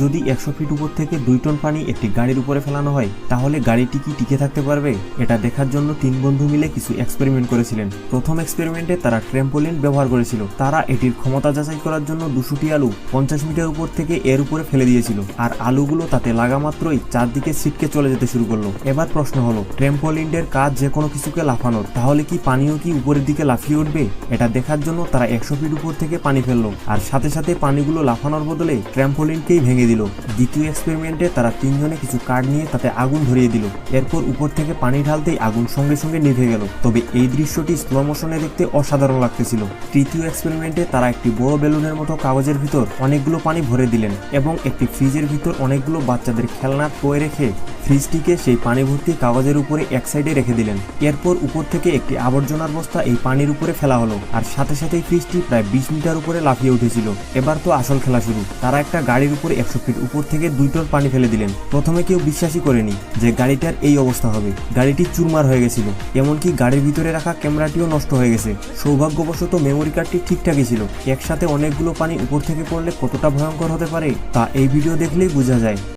যদি একশো ফিট উপর থেকে দুই টন পানি একটি গাড়ির উপরে ফেলানো হয়, তাহলে গাড়িটি কি টিকে থাকতে পারবে? এটা দেখার জন্য তিন বন্ধু মিলে কিছু এক্সপেরিমেন্ট করেছিলেন। প্রথম এক্সপেরিমেন্টে তারা ট্র্যাম্পোলিন ব্যবহার করেছিল। তারা এটির ক্ষমতা যাচাই করার জন্য দুশোটি আলু পঞ্চাশ মিটার উপর থেকে এর উপরে ফেলে দিয়েছিল। আর আলুগুলো তাতে লাগা মাত্রই চারদিকে ছিটকে চলে যেতে শুরু করল। এবার প্রশ্ন হলো ট্র্যাম্পোলিনের কাজ যে কোনো কিছুকে লাফানোর, তাহলে কি পানিও কি উপরের দিকে লাফিয়ে উঠবে? এটা দেখার জন্য তারা একশো ফিট উপর থেকে পানি ফেলল। আর সাথে সাথে পানিগুলো লাফানোর বদলে ট্র্যাম্পোলিনকেই ভেঙে দিল। দ্বিতীয় এক্সপেরিমেন্টে তারা তিনজনে কিছু কার্ড নিয়ে তাতে আগুন ধরিয়ে দিল। এরপর উপর থেকে পানি ঢালতেই আগুন সঙ্গে সঙ্গে নিভে গেল। তবে এই দৃশ্যটি স্লো মোশনে দেখতে অসাধারণ লাগতেছিল। তৃতীয় এক্সপেরিমেন্টে তারা একটি বড় বেলুনের মতো কাগজের ভিতর অনেকগুলো পানি ভরে দিলেন এবং একটি ফ্রিজের ভিতর অনেকগুলো বাচ্চাদের খেলনা টয়ে রেখে ফ্রিজটিকে সেই পানি ভর্তি কাগজের উপরে এক সাইডে রেখে দিলেন। এরপর উপর থেকে একটি আবর্জনার বস্তা এই পানির উপরে ফেলা হলো আর সাথে সাথেই ফ্রিজটি প্রায় বিশ মিটার উপরে লাফিয়ে উঠেছিল। এবার তো আসল খেলা শুরু। তারা একটা গাড়ির উপরে একশো ফিট উপর থেকে দুই টন পানি ফেলে দিলেন। প্রথমে কেউ বিশ্বাসই করেনি যে গাড়িটার এই অবস্থা হবে। গাড়িটি চুরমার হয়ে গেছিল, এমনকি গাড়ির ভিতরে রাখা ক্যামেরাটিও নষ্ট হয়ে গেছে। সৌভাগ্যবশত মেমোরি কার্ডটি ঠিকঠাকই ছিল। একসাথে অনেকগুলো পানি উপর থেকে পড়লে কতটা ভয়ঙ্কর হতে পারে, তা এই ভিডিও দেখলেই বোঝা যায়।